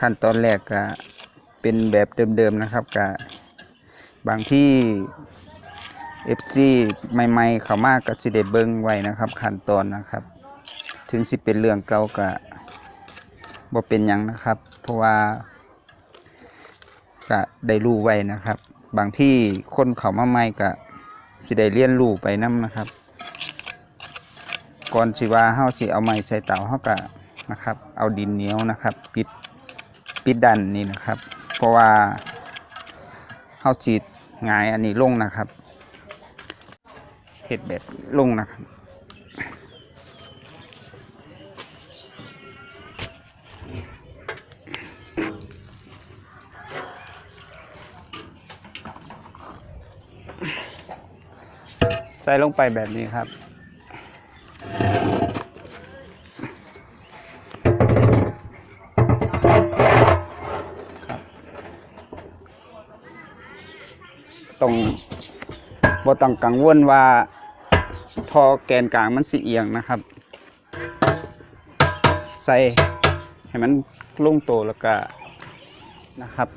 ขั้นตอนแรกก็เป็นแบบเดิมๆนะครับก็บบางที่ FC ใหม่ๆ เขามากก็สิได้เบิ่งไว้นะครับ ขั้นตอนนะครับ ถึงสิเป็นเรื่องเก่าก็บ่เป็นหยังนะครับ เพราะว่าก็ได้รู้ไว้นะครับ บางที่คนเขามาใหม่ก็สิได้เรียนรู้ไปนํนะครับ ก่อนสิว่าเฮาสิเอาไม้ใส่เตาเฮาก็นะครับ เอาดินเหนียวนะครับ ปิด ปิดดันนี่นะครับ เพราะว่าเฮาสิหงายอันนี้ลงนะครับเฮ็ดแบบลงนะครับใส่ลงไปแบบนี้ครับ ต้องบ่ต้องกังวลว่าทอแกนกลางมันสิเอียงนะครับ ใส่ให้มันลงโตแล้วก็นะครับ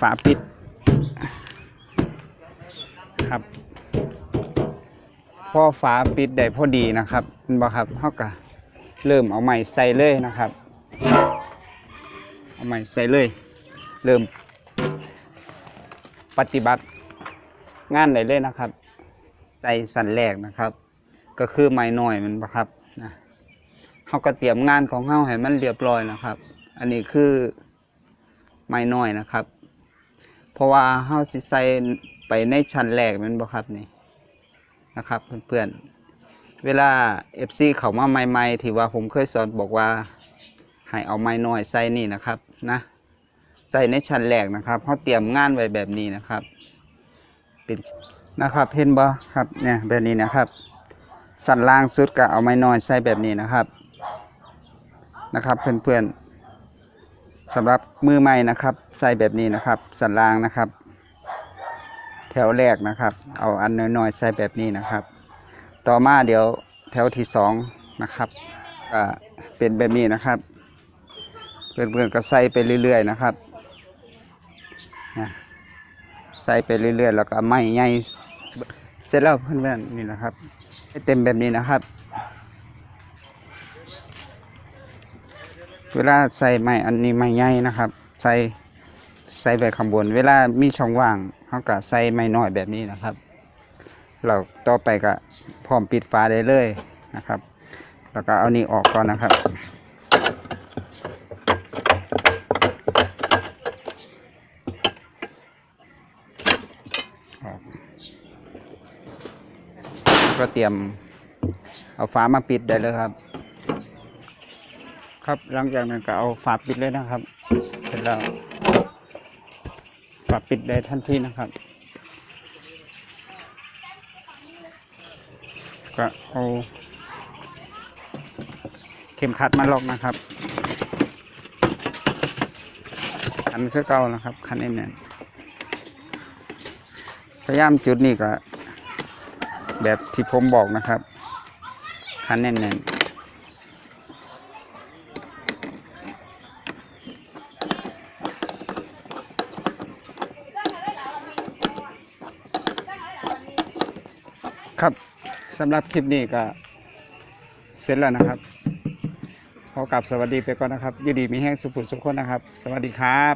ฝาปิดครับพอฝาปิดได้พอดีนะครับเห็นบ่ครับเขาก็เริ่มเอาใหม่ใส่เลยนะครับ เอาใหม่ใส่เลย เริ่ม ปฏิบัติงานได้เลยนะครับ ใจสั่นแรกนะครับ ก็คือไม้น้อยมันบ่ครับนะเขาก็เตรียมงานของเขาให้มันเรียบร้อยนะครับ อันนี้คือไม้น้อยนะครับ เพราะว่าเฮาสิใส่ไปในชั้นแรกมันบ่ครับนี่นะครับเพื่อนๆ เวลา FC เขามาใหม่ๆที่ว่าผมเคยสอนบอกว่าให้เอาไม้น้อยใส่นี่นะครับนะ ใส่ในชั้นแรกนะครับเขาเตรียมงานไว้แบบนี้นะครับ เป็นนะครับเห็นบ่ครับเนี่ยแบบนี้นะครับ สันล่างสุดก็เอาไม้น้อยใส่แบบนี้นะครับนะครับ เพื่อนๆสำหรับมือใหม่นะครับ ใส่แบบนี้นะครับ สันล่างนะครับ แถวแรกนะครับ เอาอันน้อยๆใส่แบบนี้นะครับ ต่อมาเดี๋ยวแถวที่สองนะครับก็เป็นแบบนี้นะครับ เพื่อนๆก็ใส่ไปเรื่อยๆนะครับ นะใส่ไปเรื่อยๆ แล้วก็ไม้ใหญ่เสร็จแล้วเพื่อนๆนี่นะครับ ให้เต็มแบบนี้นะครับ เวลาใส่ไม้อันนี้ไม้ใหญ่นะครับ ใส่ใส่ไปข้างบน เวลามีช่องว่างเขาก็ใส่ไม้น้อยแบบนี้นะครับ เราต่อไปก็พร้อมปิดฝาได้เลยนะครับ แล้วก็เอานี่ออกก่อนนะครับ กก็เตรียมเอาฝามาปิดได้เลยครับ ครับหลังจากนั้นก็เอาฝาปิดเลยนะครับ เสร็จแล้วฝาปิดได้ทันทีนะครับ ก็เอาเข็มขัดมาล็อกนะครับคันคือเก่านะครับคันแน่นๆ พยายามจุดนี้ก็ แบบที่ผมบอกนะครับคันแน่นๆครับสำหรับคลิปนี้ก็เสร็จแล้วนะครับ ขอกลับสวัสดีไปก่อนนะครับยินดีมีแห้งสุขุสุขคนนะครับ สวัสดีครับ